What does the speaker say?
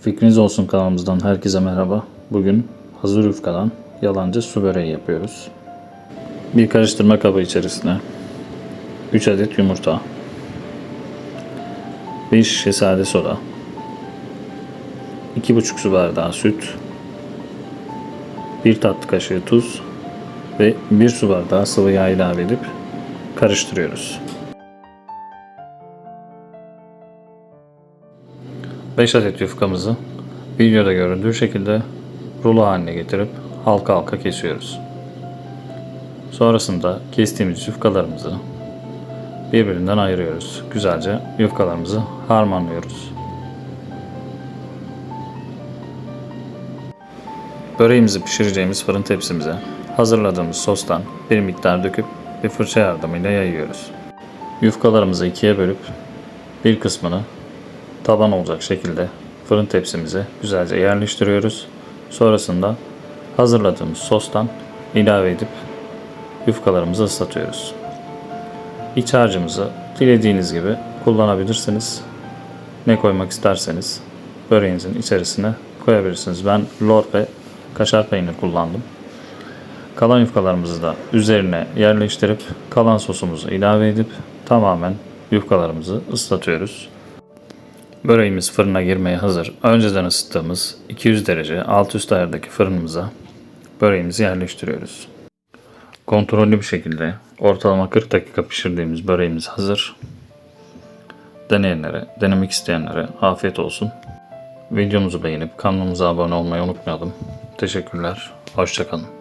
Fikriniz olsun kanalımızdan herkese merhaba. Bugün hazır yufkadan yalancı su böreği yapıyoruz. Bir karıştırma kabı içerisine 3 adet yumurta, 1 şişe sade soda, 2,5 su bardağı süt, 1 tatlı kaşığı tuz ve 1 su bardağı sıvı yağ ilave edip karıştırıyoruz. 5 adet yufkamızı videoda göründüğü şekilde rulo haline getirip halka halka kesiyoruz. Sonrasında kestiğimiz yufkalarımızı birbirinden ayırıyoruz. Güzelce yufkalarımızı harmanlıyoruz. Böreğimizi pişireceğimiz fırın tepsimize hazırladığımız sostan bir miktar döküp bir fırça yardımıyla yayıyoruz. Yufkalarımızı ikiye bölüp bir kısmını taban olacak şekilde fırın tepsimize güzelce yerleştiriyoruz. Sonrasında hazırladığımız sostan ilave edip yufkalarımızı ıslatıyoruz. İç harcımızı dilediğiniz gibi kullanabilirsiniz. Ne koymak isterseniz böreğinizin içerisine koyabilirsiniz. Ben lor ve kaşar peynir kullandım. Kalan yufkalarımızı da üzerine yerleştirip kalan sosumuzu ilave edip tamamen yufkalarımızı ıslatıyoruz. Böreğimiz fırına girmeye hazır. Önceden ısıttığımız 200 derece alt üst ayardaki fırınımıza böreğimizi yerleştiriyoruz. Kontrollü bir şekilde ortalama 40 dakika pişirdiğimiz böreğimiz hazır. Deneyenlere, denemek isteyenlere afiyet olsun. Videomuzu beğenip kanalımıza abone olmayı unutmayalım. Teşekkürler. Hoşçakalın.